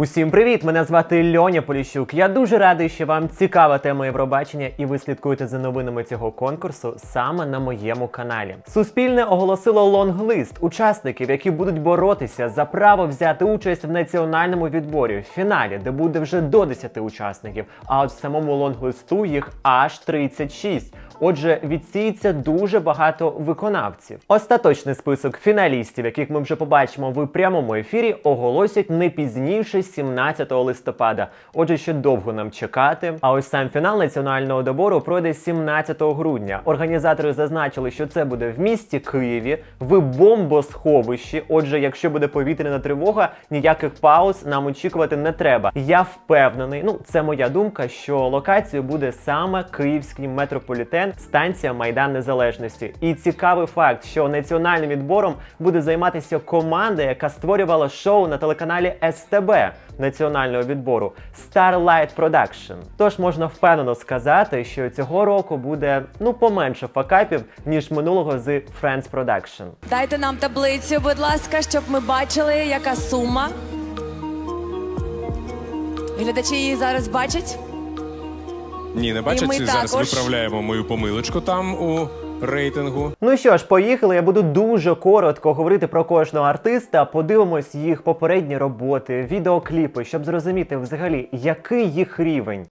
Усім привіт! Мене звати Льоня Поліщук. Я дуже радий, що вам цікава тема Євробачення, і ви слідкуєте за новинами цього конкурсу саме на моєму каналі. Суспільне оголосило лонглист учасників, які будуть боротися за право взяти участь в національному відборі в фіналі, де буде вже до 10 учасників. А от в самому лонглисту їх аж 36. Отже, відсіється дуже багато виконавців. Остаточний список фіналістів, яких ми вже побачимо в прямому ефірі, оголосять не пізніше 17 листопада. Отже, ще довго нам чекати. А ось сам фінал національного добору пройде 17 грудня. Організатори зазначили, що це буде в місті Києві, в бомбосховищі. Отже, якщо буде повітряна тривога, ніяких пауз нам очікувати не треба. Я впевнений, ну це моя думка, що локацією буде саме київський метрополітен, станція Майдан Незалежності. І цікавий факт, що національним відбором буде займатися команда, яка створювала шоу на телеканалі СТБ національного відбору Starlight Production. Тож можна впевнено сказати, що цього року буде ну поменше факапів ніж минулого з Friends Production. Дайте нам таблицю, будь ласка, щоб ми бачили, яка сума. Глядачі її зараз бачать. Ні, не бачать. ми Зараз також. виправляємо мою помилочку там у рейтингу. Ну що ж, поїхали. Я буду дуже коротко говорити про кожного артиста. Подивимось їх попередні роботи, відеокліпи, щоб зрозуміти взагалі, який їх рівень.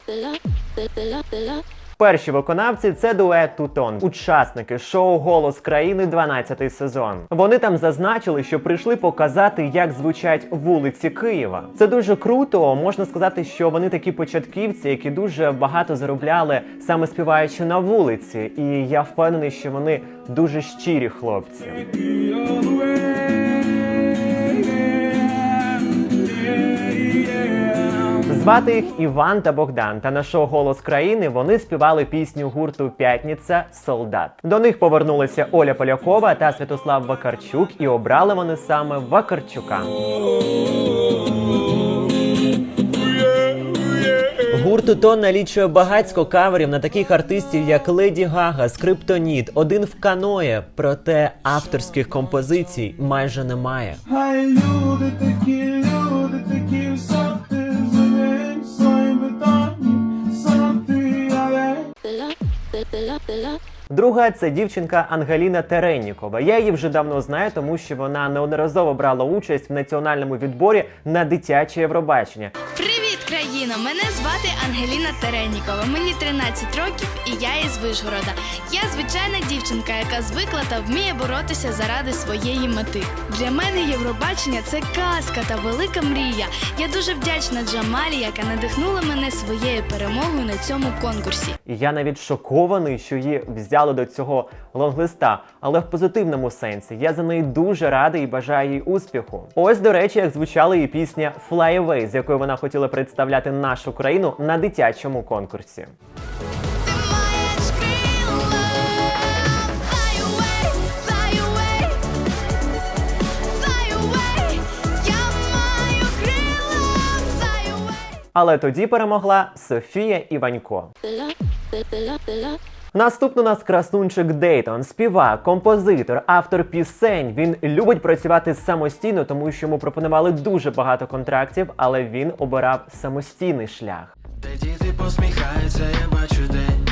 Перші виконавці це дует Тутон, учасники шоу Голос країни 12 сезон. Вони там зазначили, що прийшли показати, як звучать вулиці Києва. Це дуже круто. Можна сказати, що вони такі початківці, які дуже багато заробляли саме співаючи на вулиці. І я впевнений, що вони дуже щирі хлопці. Звати їх Іван та Богдан. Та на шоу Голос країни вони співали пісню гурту П'ятниця Солдат. До них повернулися Оля Полякова та Святослав Вакарчук, і обрали вони саме Вакарчука. Гурт Утон налічує багатько каверів на таких артистів, як Леді Гага, Скриптоніт, один в каное. Проте авторських композицій майже немає. Хай люди такі, Друга це дівчинка Ангеліна Тереннікова. Я її вже давно знаю, тому що вона неодноразово брала участь в національному відборі на дитяче Євробачення. Країно! Мене звати Ангеліна Теренікова. Мені 13 років і я із Вишгорода. Я звичайна дівчинка, яка звикла та вміє боротися заради своєї мети. Для мене Євробачення це казка та велика мрія. Я дуже вдячна Джамалі, яка надихнула мене своєю перемогою на цьому конкурсі. Я навіть шокований, що її взяли до цього лонглиста, але в позитивному сенсі. Я за неї дуже радий і бажаю їй успіху. Ось, до речі, як звучала її пісня Fly Away, з якою вона хотіла представляти нашу країну на дитячому конкурсі. Але тоді перемогла Софія Іванько. Наступно у нас красунчик Дейтон, співак, композитор, автор пісень. Він любить працювати самостійно, тому що йому пропонували дуже багато контрактів, але він обирав самостійний шлях. Де діти посміхаються, я бачу день,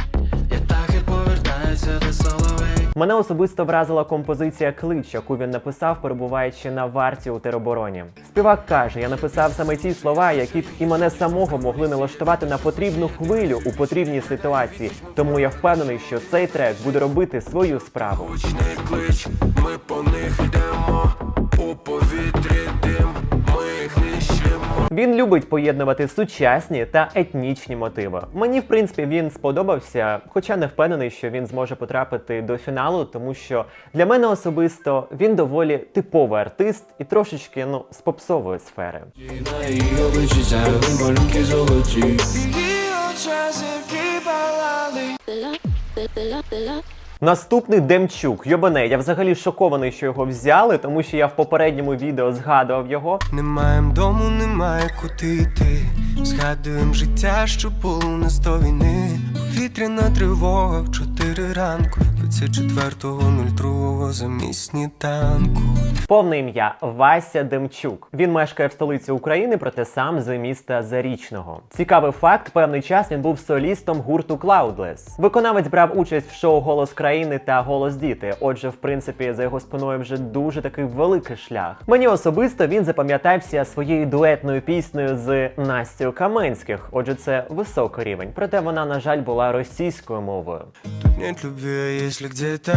я так і повертаюся до соловей. Мене особисто вразила композиція Клич, яку він написав, перебуваючи на варті у теробороні. Співак каже: я написав саме ті слова, які б і мене самого могли налаштувати на потрібну хвилю у потрібній ситуації. Тому я впевнений, що цей трек буде робити свою справу. Гучний клич, ми по них йдемо, у повітрі дим. Він любить поєднувати сучасні та етнічні мотиви. Мені, в принципі, він сподобався, хоча не впевнений, що він зможе потрапити до фіналу, тому що для мене особисто він доволі типовий артист і трошечки ну з попсової сфери. На. Наступний Демчук, Йобане, я взагалі шокований, що його взяли, тому що я в попередньому відео згадував його. Не маєм дому, немає куди йти. Згадуєм життя, що було не сто війни. Повітряна тривога в чотири ранку. 34.02 замість сніданку. Повне ім'я Вася Демчук. Він мешкає в столиці України, проте сам з міста Зарічного. Цікавий факт: певний час він був солістом гурту Cloudless. Виконавець брав участь в шоу Голос країни та Голос діти. Отже, в принципі, за його спиною вже дуже такий великий шлях. Мені особисто він запам'ятався своєю дуетною піснею з Настю Каменських. Отже, це високий рівень. Проте вона, на жаль, була російською мовою. Тут нет любви, а если где-то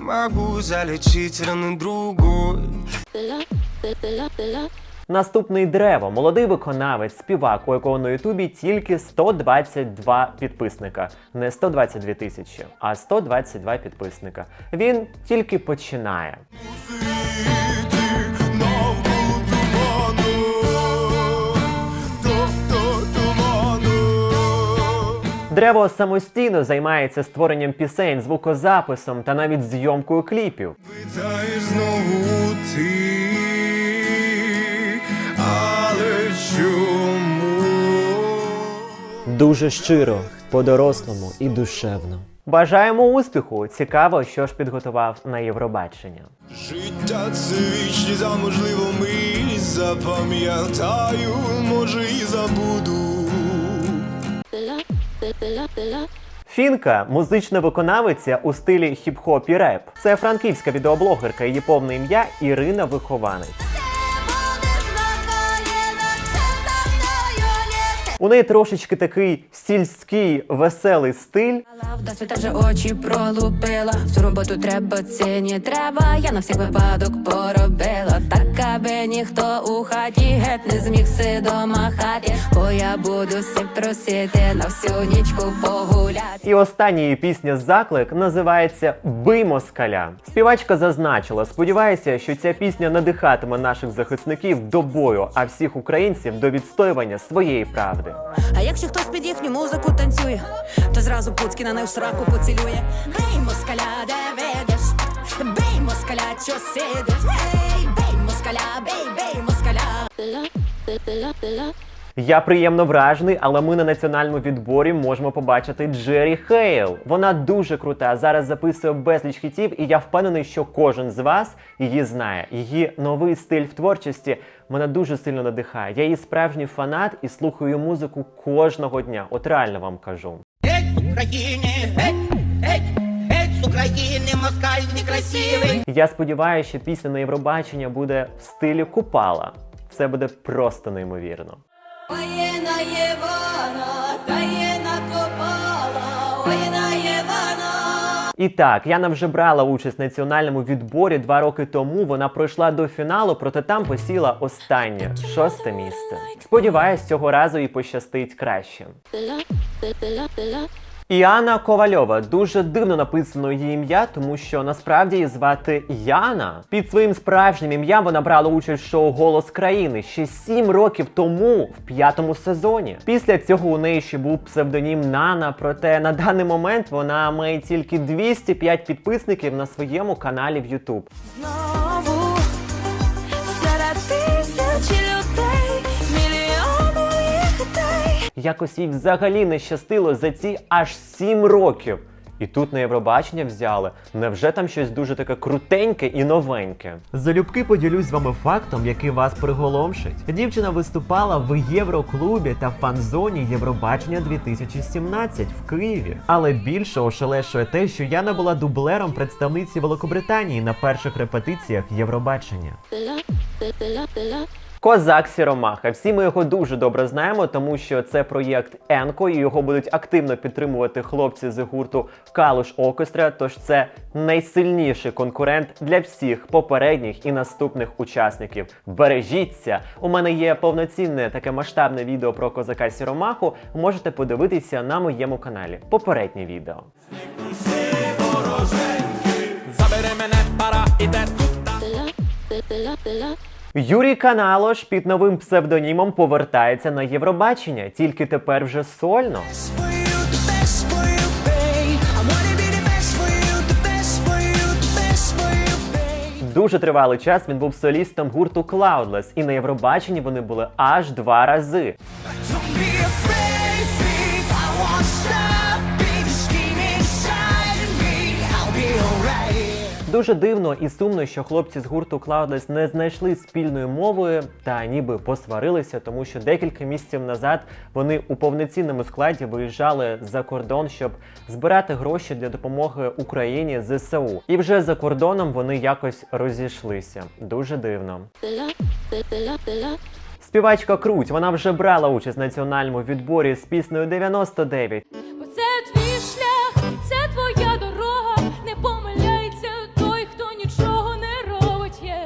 Могу залечить раны другой Наступний древо, молодий виконавець, співак, у якого на Ютубі тільки 122 підписника. Не 122 тисячі, а 122 підписника. Він тільки починає. Древо самостійно займається створенням пісень, звукозаписом та навіть зйомкою кліпів. Питаєш знову ти, Дуже щиро, по-дорослому і душевно. Бажаємо успіху! Цікаво, що ж підготував на Євробачення. Життя це вічність, а можливо ми запам'ятаю, може і забуду. Фінка музична виконавиця у стилі хіп-хоп і реп. Це франківська відеоблогерка. Її повне ім'я Ірина Вихованець. У неї трошечки такий сільський веселий стиль. До світа вже очі пролупила. Всю роботу треба ціні треба. Я на всіх випадок поробила. Так, аби ніхто у хаті геть не зміг си дома хаті. Бо я буду всіх просити на всю нічку погуляти. І остання її пісня заклик називається Бий москаля. Співачка зазначила, сподівається, що ця пісня надихатиме наших захисників до бою, а всіх українців до відстоювання своєї правди. А якщо хтось під їхню музику танцює, то зразу Пуцькіна не в сраку поцілює. Бей москаля, де ведеш? Бей москаля, що сидиш? Ей, бей москаля, бей, бей москаля. Я приємно вражений, але ми на національному відборі можемо побачити Джері Хейл. Вона дуже крута. Зараз записує безліч хітів, і я впевнений, що кожен з вас її знає. Її новий стиль в творчості мене дуже сильно надихає. Я її справжній фанат і слухаю музику кожного дня. От реально вам кажу. України, москаль некрасивий. Я сподіваюся, що пісня на Євробачення буде в стилі Купала. Це буде просто неймовірно. Воєна Євана, таєна копала, воєна Євана. І так, Яна вже брала участь в національному відборі два роки тому. Вона пройшла до фіналу, проте там посіла останнє шосте місце. Сподіваюсь, цього разу їй пощастить краще. Іана Ковальова дуже дивно написано її ім'я, тому що насправді її звати Яна. Під своїм справжнім ім'ям вона брала участь в шоу Голос країни ще сім років тому, в п'ятому сезоні. Після цього у неї ще був псевдонім Нана. Проте на даний момент вона має тільки 205 підписників на своєму каналі в YouTube. Якось їй взагалі не щастило за ці аж 7 років. І тут на Євробачення взяли. Невже там щось дуже таке крутеньке і новеньке? Залюбки поділюсь з вами фактом, який вас приголомшить. Дівчина виступала в Євроклубі та фан-зоні Євробачення 2017 в Києві. Але більше ошелешує те, що Яна була дублером представниці Великобританії на перших репетиціях Євробачення. Козак Сіромаха. Всі ми його дуже добре знаємо, тому що це проєкт Енко, і його будуть активно підтримувати хлопці з гурту Калуш Оркестра. Тож це найсильніший конкурент для всіх попередніх і наступних учасників. Бережіться! У мене є повноцінне таке масштабне відео про козака Сіромаху. Можете подивитися на моєму каналі. Попереднє відео. Юрій Каналош під новим псевдонімом повертається на Євробачення, тільки тепер вже сольно. Дуже тривалий час він був солістом гурту Cloudless, і на Євробаченні вони були аж два рази. Дуже дивно і сумно, що хлопці з гурту Cloudless не знайшли спільної мови та ніби посварилися, тому що декілька місяців назад вони у повноцінному складі виїжджали за кордон, щоб збирати гроші для допомоги Україні ЗСУ. І вже за кордоном вони якось розійшлися. Дуже дивно. Співачка Круть, вона вже брала участь в національному відборі з піснею 99.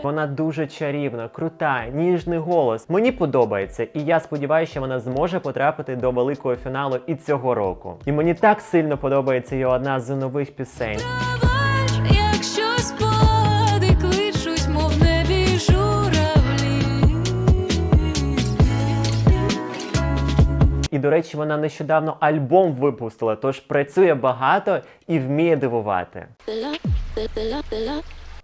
Вона дуже чарівна, крута, ніжний голос. Мені подобається, і я сподіваюся, що вона зможе потрапити до великого фіналу і цього року. І мені так сильно подобається її одна з нових пісень. Якщо спогади кличуть, мов небі журавлі. І до речі, вона нещодавно альбом випустила, тож працює багато і вміє дивувати.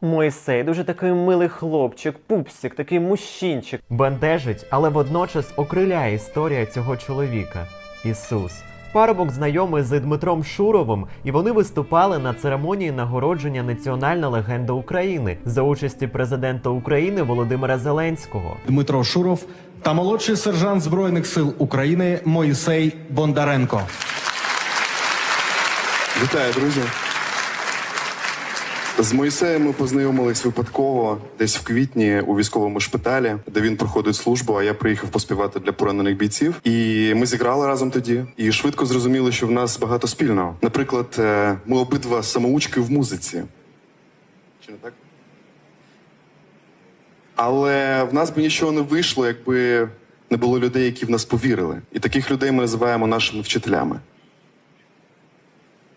Мойсей дуже такий милий хлопчик, пупсик, такий мужчинчик. Бентежить, але водночас окриляє історія цього чоловіка Ісус. Парубок знайомий з Дмитром Шуровим, і вони виступали на церемонії нагородження Національна легенда України за участі президента України Володимира Зеленського. Дмитро Шуров та молодший сержант Збройних сил України Моїсей Бондаренко. Вітаю, друзі. З Моїсеєм ми познайомились випадково десь в квітні у військовому шпиталі, де він проходить службу. А я приїхав поспівати для поранених бійців. І ми зіграли разом тоді. І швидко зрозуміли, що в нас багато спільного. Наприклад, е, ми обидва самоучки в музиці. Чи не так? Але в нас би нічого не вийшло, якби не було людей, які в нас повірили. І таких людей ми називаємо нашими вчителями.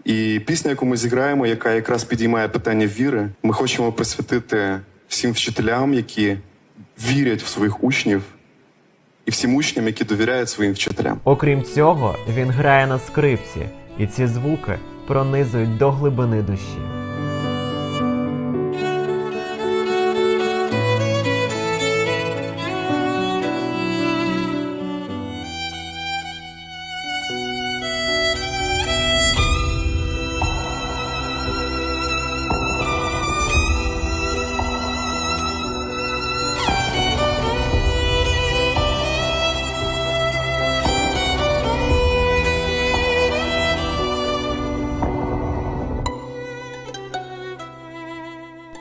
І пісня, яку ми зіграємо, яка якраз підіймає питання віри, ми хочемо присвятити всім вчителям, які вірять в своїх учнів, і всім учням, які довіряють своїм вчителям. Окрім цього, він грає на скрипці, і ці звуки пронизують до глибини душі.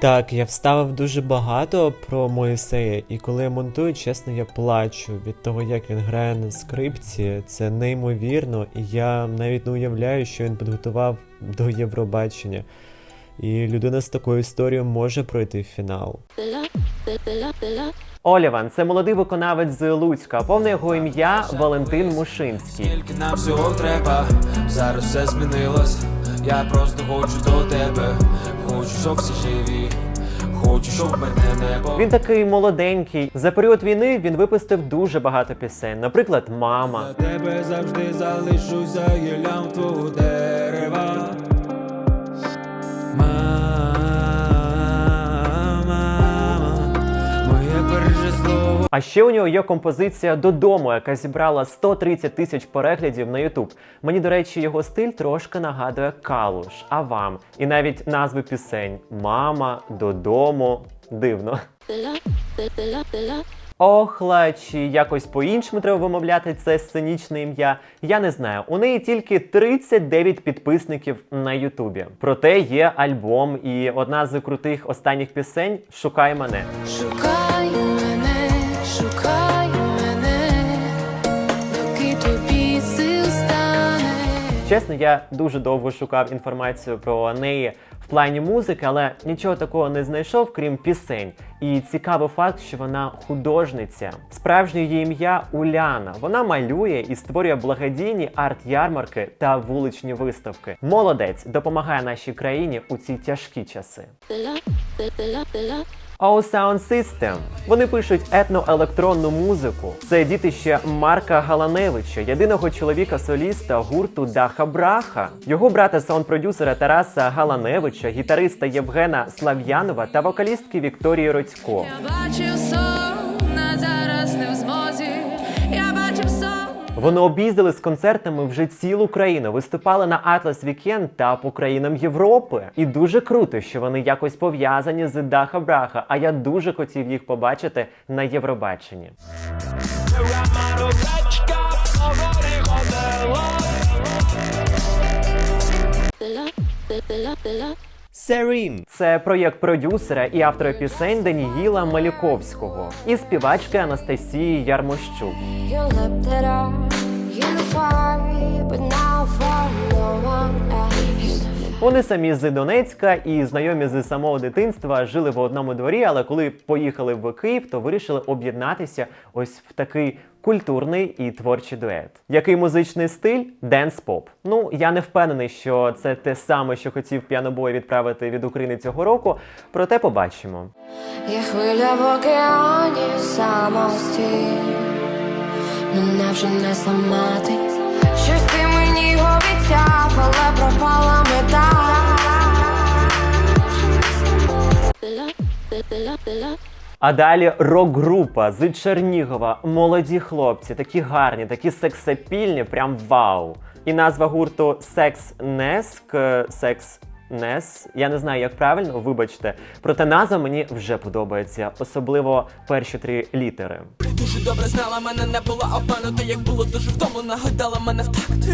Так, я вставив дуже багато про Моїсея, і коли я монтую, чесно, я плачу від того, як він грає на скрипці. Це неймовірно, і я навіть не уявляю, що він підготував до Євробачення. І людина з такою історією може пройти в фінал. Оліван це молодий виконавець з Луцька. Повне його ім'я Валентин Мушинський. Скільки нам всього треба, зараз все змінилось. Я просто хочу до тебе, хочу, щоб всі живі, хочу, щоб мене небо. Він такий молоденький. За період війни він випустив дуже багато пісень. Наприклад, Мама. За тебе завжди залишуся гілям твого дерева. А ще у нього є композиція Додому, яка зібрала 130 тисяч переглядів на Ютуб. Мені, до речі, його стиль трошки нагадує Калуш. А вам? І навіть назви пісень: Мама, додому. Дивно. Охла, чи якось по-іншому треба вимовляти це сценічне ім'я. Я не знаю. У неї тільки 39 підписників на Ютубі. Проте є альбом, і одна з крутих останніх пісень Шукай мене. Шукай Чесно, я дуже довго шукав інформацію про неї в плані музики, але нічого такого не знайшов, крім пісень. І цікавий факт, що вона художниця. Справжнє її ім'я Уляна. Вона малює і створює благодійні арт-ярмарки та вуличні виставки. Молодець допомагає нашій країні у ці тяжкі часи. O Sound System. Вони пишуть етноелектронну музику. Це дітище Марка Галаневича, єдиного чоловіка-соліста гурту Даха Браха. Його брата саунд-продюсера Тараса Галаневича, гітариста Євгена Слав'янова та вокалістки Вікторії Родько. Я бачив Вони об'їздили з концертами вже цілу країну, виступали на Atlas Weekend та по країнам Європи. І дуже круто, що вони якось пов'язані з Даха Браха. А я дуже хотів їх побачити на Євробаченні. Серін це проєкт продюсера і автора пісень Даніїла Маліковського і співачки Анастасії Ярмощук. Вони самі з Донецька і знайомі з самого дитинства жили в одному дворі, але коли поїхали в Київ, то вирішили об'єднатися ось в такий культурний і творчий дует. Який музичний стиль? Денс поп. Ну я не впевнений, що це те саме, що хотів піанобой відправити від України цього року. Проте побачимо. Я хвиля в океані самості, мене вже не зламати. Щось ти мені обіцяв, але пропала мета. А далі рок-група з Чернігова, молоді хлопці, такі гарні, такі сексапільні, прям вау. І назва гурту Секс Неск, Секс Нес. Я не знаю, як правильно, вибачте. Проте назва мені вже подобається, особливо перші три літери. Дуже добре знала мене, не була обманута, як було дуже втомлена, гойдала мене в такт.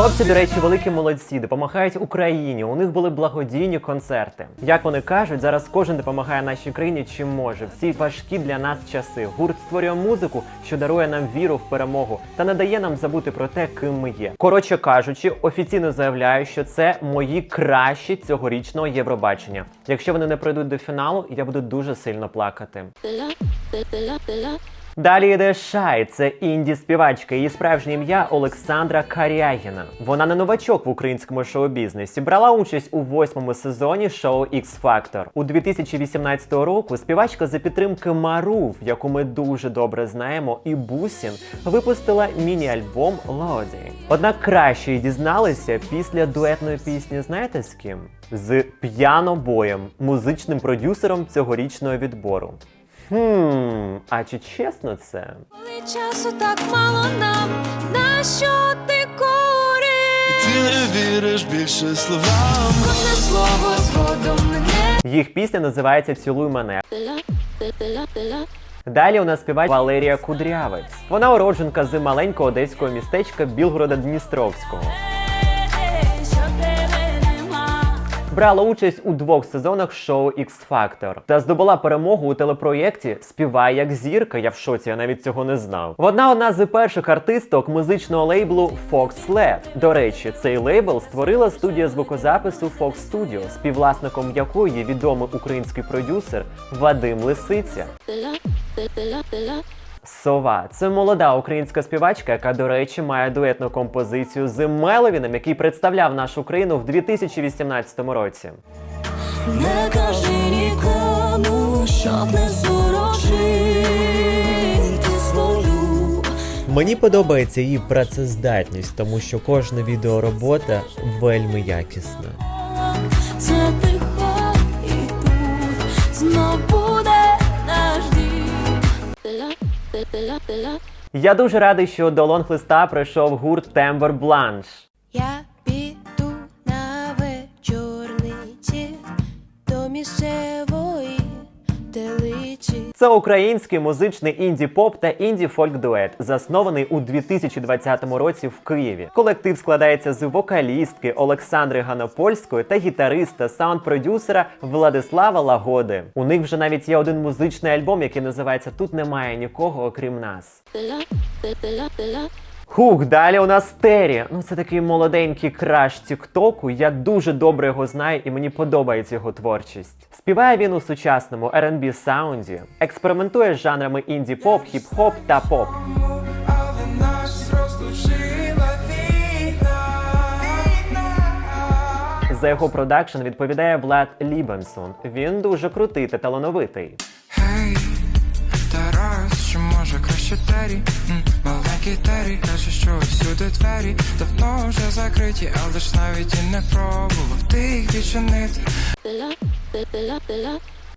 Хлопці, до речі, великі молодці, допомагають Україні. У них були благодійні концерти. Як вони кажуть, зараз кожен допомагає нашій країні чим може. В ці важкі для нас часи. Гурт створює музику, що дарує нам віру в перемогу та не дає нам забути про те, ким ми є. Коротше кажучи, офіційно заявляю, що це мої кращі цьогорічного Євробачення. Якщо вони не пройдуть до фіналу, я буду дуже сильно плакати. Далі йде Шай, це інді співачка. Її справжнє ім'я Олександра Карягіна. Вона не новачок в українському шоу-бізнесі. Брала участь у восьмому сезоні шоу X Factor. У 2018 року співачка за підтримки Марув, яку ми дуже добре знаємо, і Бусін випустила міні-альбом Лоді. Однак краще дізналися після дуетної пісні. Знаєте з ким? З п'янобоєм, музичним продюсером цьогорічного відбору. Хм, а чи чесно це? Коли часу так мало нам, на що ти куриш? Ти не віриш більше словам. Кожне слово згодом мене Їх пісня називається Цілуй мене. Далі у нас співає Валерія Кудрявець. Вона уродженка з маленького одеського містечка Білгорода Дністровського. Брала участь у двох сезонах шоу X Factor та здобула перемогу у телепроєкті Співай як зірка. Я в шоці, я навіть цього не знав. Вона одна з перших артисток музичного лейблу Fox Lab. До речі, цей лейбл створила студія звукозапису Fox Studio, співвласником якої відомий український продюсер Вадим Лисиця. Сова це молода українська співачка, яка, до речі, має дуетну композицію з Меловіном, який представляв нашу країну в 2018 році. Не кажи нікому, щоб не сурочити свою. Мені подобається її працездатність, тому що кожна відеоробота вельми якісна. Я дуже радий, що до лонг-листа прийшов гурт Тембер Бланш. Я Це український музичний інді-поп та інді-фольк дует, заснований у 2020 році в Києві. Колектив складається з вокалістки Олександри Ганопольської та гітариста, саунд-продюсера Владислава Лагоди. У них вже навіть є один музичний альбом, який називається Тут немає нікого, окрім нас. Хух, далі у нас Террі. Ну це такий молоденький краш Тіктоку. Я дуже добре його знаю і мені подобається його творчість. Співає він у сучасному R&B саунді, експериментує з жанрами інді-поп, хіп-хоп та поп. За його продакшн відповідає Влад Лібенсон. Він дуже крутий та талановитий. Гей, Тарас, що може краще Террі? Террі каже, що всюди двері давно вже закриті, але ж навіть і не пробував ти їх відчинити.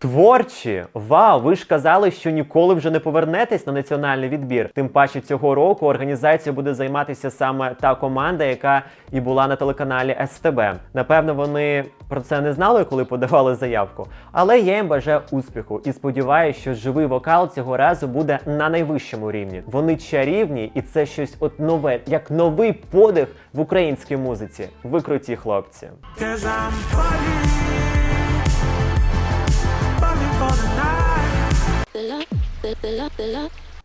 Творчі! Вау! Ви ж казали, що ніколи вже не повернетесь на національний відбір. Тим паче цього року організацією буде займатися саме та команда, яка і була на телеканалі СТБ. Напевно, вони про це не знали, коли подавали заявку. Але я їм бажаю успіху і сподіваюся, що живий вокал цього разу буде на найвищому рівні. Вони чарівні, і це щось от нове, як новий подих в українській музиці. Ви круті хлопці.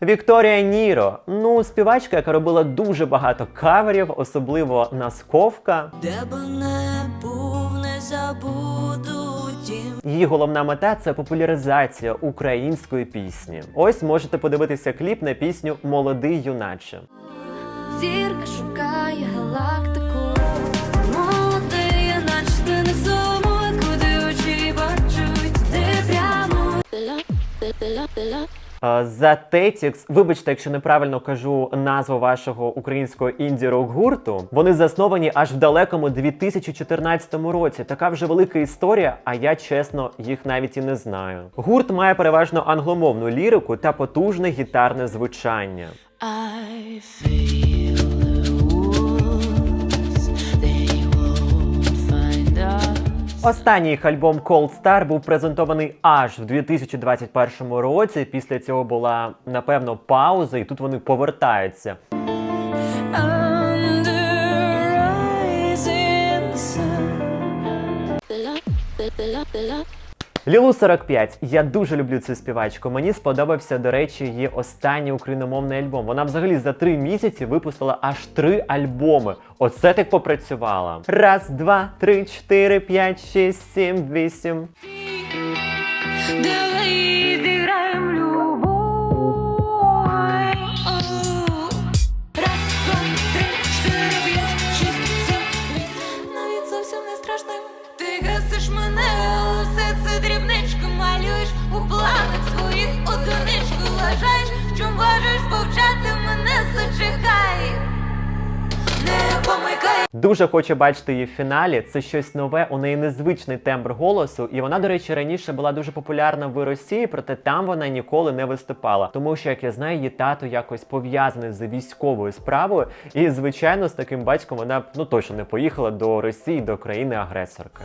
Вікторія Ніро. Ну, співачка, яка робила дуже багато каверів, особливо на Сковка. Де б не був, не забуду тім. Її головна мета це популяризація української пісні. Ось можете подивитися кліп на пісню Молодий юначе. Зірка шукає галактику. За Тетікс, вибачте, якщо неправильно кажу назву вашого українського інді-рок гурту. Вони засновані аж в далекому 2014 році. Така вже велика історія, а я чесно їх навіть і не знаю. Гурт має переважно англомовну лірику та потужне гітарне звучання. I feel Останній їх альбом Cold Star був презентований аж в 2021 році. Після цього була напевно пауза, і тут вони повертаються. Under rising sun. Лілу 45. Я дуже люблю цю співачку. Мені сподобався, до речі, її останній україномовний альбом. Вона взагалі за три місяці випустила аж три альбоми. Оце так попрацювала. Раз, два, три, чотири, п'ять, шість, сім, вісім. Дуже хочу бачити її в фіналі. Це щось нове. У неї незвичний тембр голосу, і вона, до речі, раніше була дуже популярна в Росії, проте там вона ніколи не виступала. Тому що, як я знаю, її тато якось пов'язаний з військовою справою. І звичайно, з таким батьком вона ну точно не поїхала до Росії, до країни-агресорки.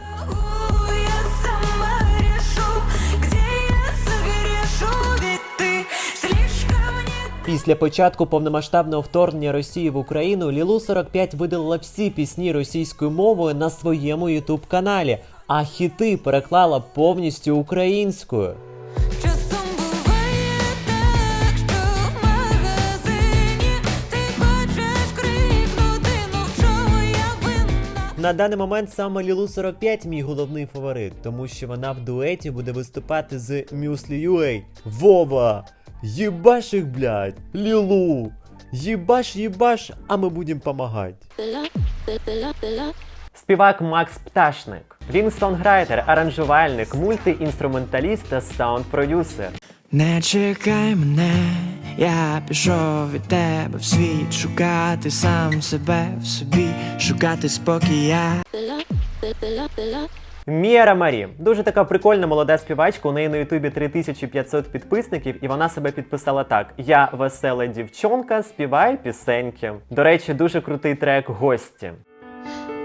Після початку повномасштабного вторгнення Росії в Україну Лілу 45 видалила всі пісні російською мовою на своєму ютуб каналі, а хіти переклала повністю українською. Ну? На даний момент саме Лілу 45 мій головний фаворит, тому що вона в дуеті буде виступати з Muesli UA. Вова! Єбаш їх, блядь! Лілу! Єбаш, єбаш, а ми будемо помагати. Співак Макс Пташник. Він сонграйтер, аранжувальник, мультиінструменталіст та саунд-продюсер. Не чекай мене, я пішов від тебе в світ, шукати сам себе в собі, шукати спокія. Міра Марі дуже така прикольна молода співачка. У неї на Ютубі 3500 підписників, і вона себе підписала так: Я весела дівчонка, співаю пісеньки. До речі, дуже крутий трек гості.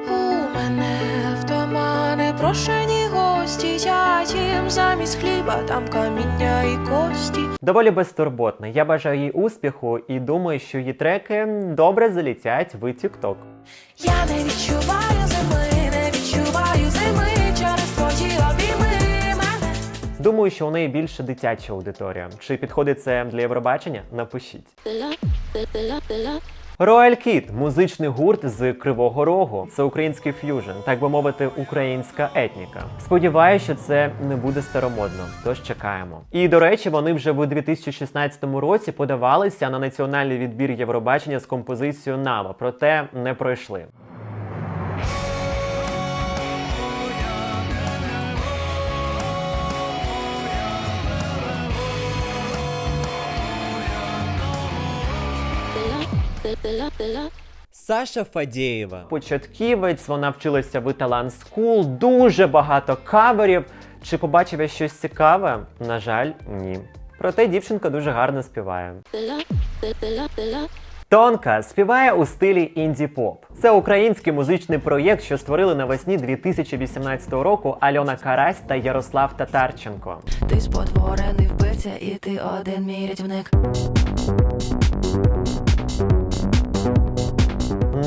У мене вдома непрошені гості, я їм замість хліба, там каміння і кості. Доволі безтурботна. Я бажаю їй успіху і думаю, що її треки добре залітять в TikTok. Я не відчуваю Думаю, що у неї більше дитяча аудиторія. Чи підходить це для Євробачення? Напишіть. Royal Kid – музичний гурт з Кривого Рогу. Це український ф'южн, так би мовити, українська етніка. Сподіваюся, що це не буде старомодно, тож чекаємо. І до речі, вони вже в 2016 році подавалися на національний відбір Євробачення з композицією Нава, проте не пройшли. Саша Фадєєва. Початківець, вона вчилася в Італан Скул, дуже багато каверів. Чи побачив я щось цікаве? На жаль, ні. Проте дівчинка дуже гарно співає. Тонка співає у стилі інді-поп. Це український музичний проєкт, що створили навесні 2018 року Альона Карась та Ярослав Татарченко. Ти спотворений вбивця, і ти один мій рятівник.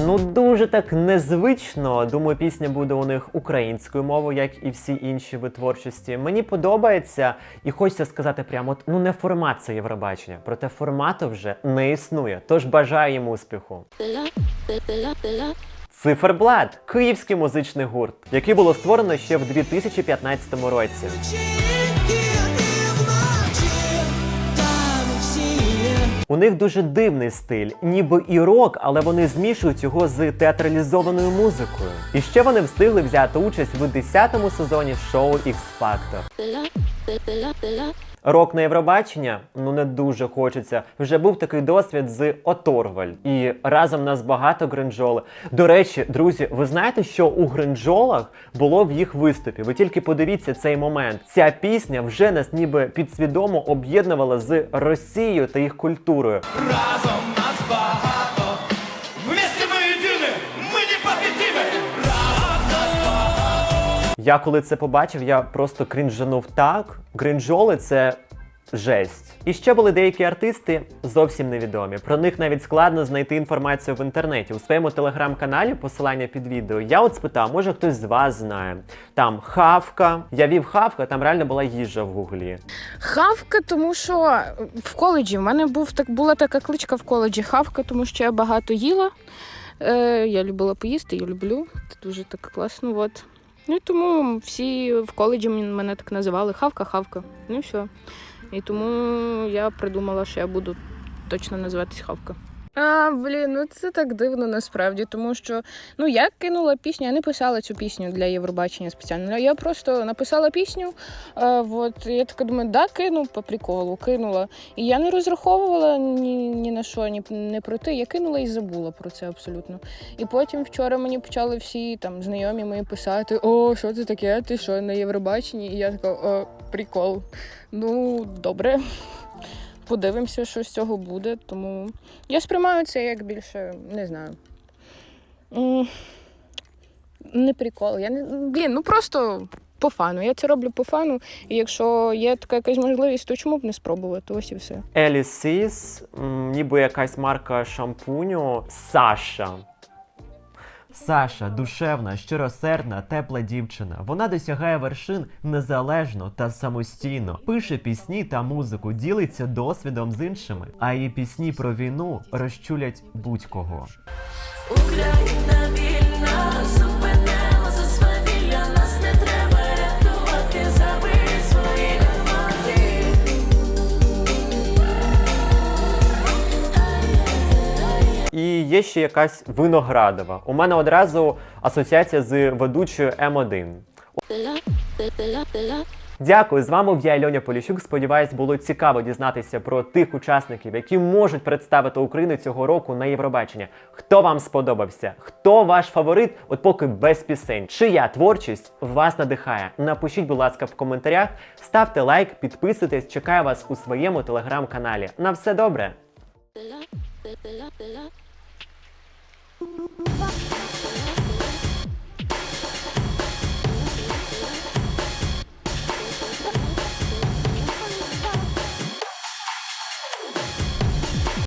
Ну дуже так незвично. Думаю, пісня буде у них українською мовою, як і всі інші ви творчості. Мені подобається, і хочеться сказати прямо, от, ну не формат це Євробачення, проте формату вже не існує. Тож бажаю їм успіху. Циферблат київський музичний гурт, який було створено ще в 2015 році. У них дуже дивний стиль, ніби і рок, але вони змішують його з театралізованою музикою. І ще вони встигли взяти участь в 10-му сезоні шоу X Factor. Рок на Євробачення ну не дуже хочеться. Вже був такий досвід з Оторваль. І разом нас багато гринджоли. До речі, друзі, ви знаєте, що у гринджолах було в їх виступі? Ви тільки подивіться цей момент. Ця пісня вже нас ніби підсвідомо об'єднувала з Росією та їх культурою. Разом нас багато. Я коли це побачив, я просто крінжанув так. Гринджоли це жесть. І ще були деякі артисти зовсім невідомі. Про них навіть складно знайти інформацію в інтернеті. У своєму телеграм-каналі, посилання під відео, я от спитав, може хтось з вас знає. Там хавка. Я вів хавка, там реально була їжа в гуглі. Хавка, тому що в коледжі в мене був так була така кличка в коледжі хавка, тому що я багато їла. Е, я любила поїсти, я люблю. Це дуже так класно. От. Ну тому всі в коледжі мен- мене так називали хавка-хавка. Ну і все. І тому я придумала, що я буду точно називатись хавка. А, блін, ну це так дивно насправді, тому що ну я кинула пісню, я не писала цю пісню для Євробачення спеціально. Я просто написала пісню. А, от я така думаю, да, кину по приколу, кинула. І я не розраховувала ні, ні на що, ні, не про те. Я кинула і забула про це абсолютно. І потім вчора мені почали всі там знайомі мої писати: О, що це таке? Ти що на Євробаченні? І я така, о, прикол. Ну, добре. Подивимося, що з цього буде. Тому я сприймаю це як більше, не знаю. Не прикол. Я не блін, ну просто по фану. Я це роблю по фану. І якщо є така якась можливість, то чому б не спробувати? Ось і все. Елісіс, ніби якась марка шампуню. Саша. Саша душевна, щиросердна, тепла дівчина. Вона досягає вершин незалежно та самостійно. Пише пісні та музику, ділиться досвідом з іншими, а її пісні про війну розчулять будь-кого. Україна вільна, ще якась виноградова. У мене одразу асоціація з ведучою М1. Дякую, з вами я Льоня Поліщук. Сподіваюсь, було цікаво дізнатися про тих учасників, які можуть представити Україну цього року на Євробачення. Хто вам сподобався? Хто ваш фаворит? От поки без пісень. Чия творчість вас надихає? Напишіть, будь ласка, в коментарях, ставте лайк, підписуйтесь. Чекаю вас у своєму телеграм-каналі. На все добре! Ти